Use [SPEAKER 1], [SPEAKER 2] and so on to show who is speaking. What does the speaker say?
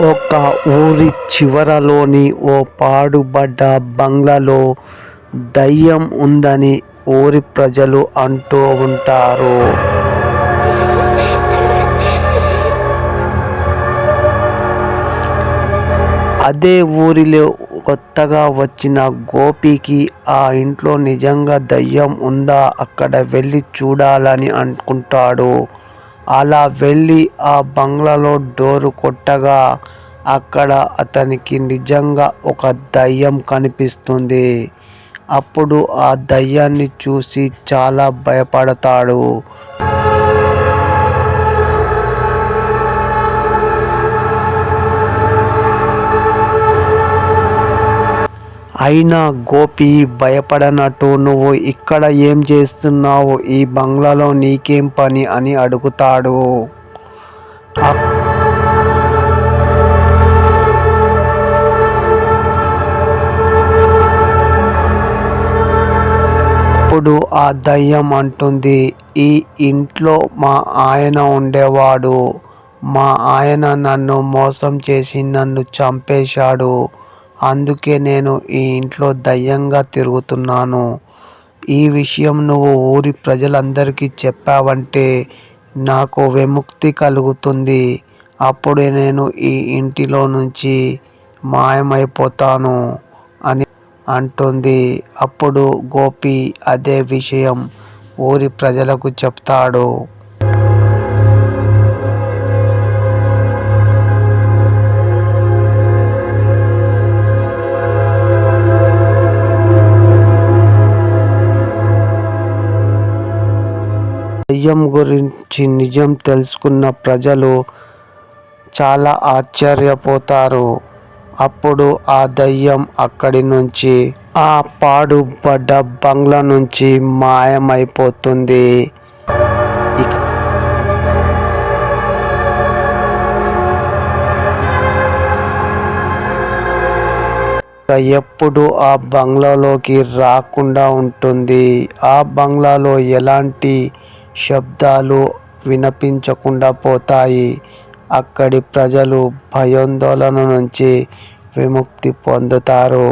[SPEAKER 1] ఒక ఊరి చివరలోని ఓ పాడుబడ్డ బంగ్లాలో దయ్యం ఉందని ఊరి ప్రజలు అంటూ ఉంటారు. అదే ఊరిలో కొత్తగా వచ్చిన గోపికి ఆ ఇంట్లో నిజంగా దయ్యం ఉందా? అక్కడ వెళ్ళి చూడాలని అనుకుంటాడు. అలా వెళ్ళి ఆ బంగ్లాలో డోరు కొట్టగా అక్కడ అతనికి నిజంగా ఒక దయ్యం కనిపిస్తుంది. అప్పుడు ఆ దయ్యాన్ని చూసి చాలా భయపడతాడు. అయినా గోపి భయపడనట్టు నువ్వు ఇక్కడ ఏం చేస్తున్నావు? ఈ బంగ్లాలో నీకేం పని అని అడుగుతాడు. అప్పుడు ఆ దయ్యం అంటుంది ఈ ఇంట్లో మా ఆయన ఉండేవాడు. మా ఆయన నన్ను మోసం చేసి నన్ను చంపేశాడు. అందుకే నేను ఈ ఇంట్లో దయ్యంగా తిరుగుతున్నాను. ఈ విషయం నువ్వు ఊరి ప్రజలందరికీ చెప్పావంటే నాకు విముక్తి కలుగుతుంది. అప్పుడే నేను ఈ ఇంటిలో నుంచి మాయమైపోతాను అని అంటుంది. అప్పుడు గోపి అదే విషయం ఊరి ప్రజలకు చెప్తాడు. దయ్యం గురించి నిజం తెలుసుకున్న ప్రజలు చాలా ఆశ్చర్యపోతారు. అప్పుడు ఆ దయ్యం అక్కడి నుంచి ఆ పాడుబడ్డ బంగ్లా నుంచి మాయమైపోతుంది. ఎప్పుడు ఆ బంగ్లాలోకి రాకుండా ఉంటుంది. ఆ బంగ్లాలో ఎలాంటి శబ్దాలు వినిపించకుండా పోతాయి. అక్కడి ప్రజలు భయాందోళన నుంచి విముక్తి పొందుతారు.